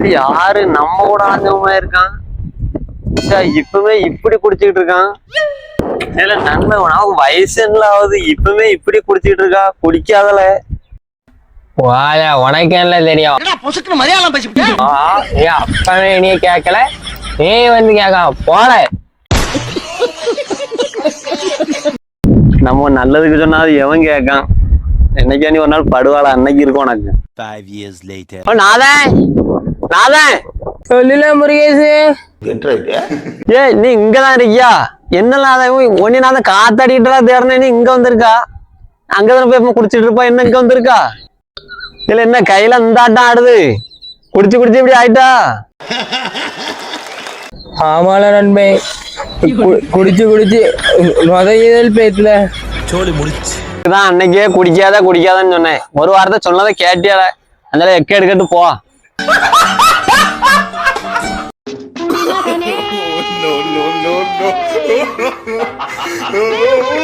இது யாரு நம்ம கூட ஆஞ்சவமா இருக்கான்? ச்சே, இப்பவே இப்படி குடிச்சுக்கிட்டு இருக்கான். இல்ல நன்மை உனக்கு வயசு என்ன ஆகுது இப்பவே இப்படி குடிச்சிட்டு இருக்கா? குடிக்காதல. வாயா உனக்கு என்ன தெரியும்? ஆ, நீ அப்பவே நீ கேட்கல நீ வந்து கேட்க போல நம்ம நல்லதுக்கு சொன்னா அது எவன் கேட்கான் என்னைக்கா நீ ஒரு நாள் படுவாள? அன்னைக்கு இருக்கும் உனக்கு. Five years later. ஓ, நாதன் நாதன் சொல்லல முருகேசு. ஏ நீ இங்கதான் இருக்கியா? என்ன நாதன் ஒன்னி நாதன் காத்தாடிட்டு தேடுன நீ இங்க வந்திருக்கா? அங்கதானே போய் குடிச்சிட்டு இருப்பா? என்ன இங்க வந்திருக்கா? இல்ல என்ன கையில இந்த ஆட்டம் ஆடுது? குடிச்சு குடிச்சு இப்படி ஆயிட்டா? ஆமால நண்பே. குடிச்சு குடிச்சு நுதையுதல் பேத்துல. தான் அன்னைக்கே குடிக்காத குடிக்காதன்னு சொன்னேன். ஒரு வாரத்தை சொன்னதை கேட்டியால அதனால எக்க எடுக்கட்டு போ. Ei!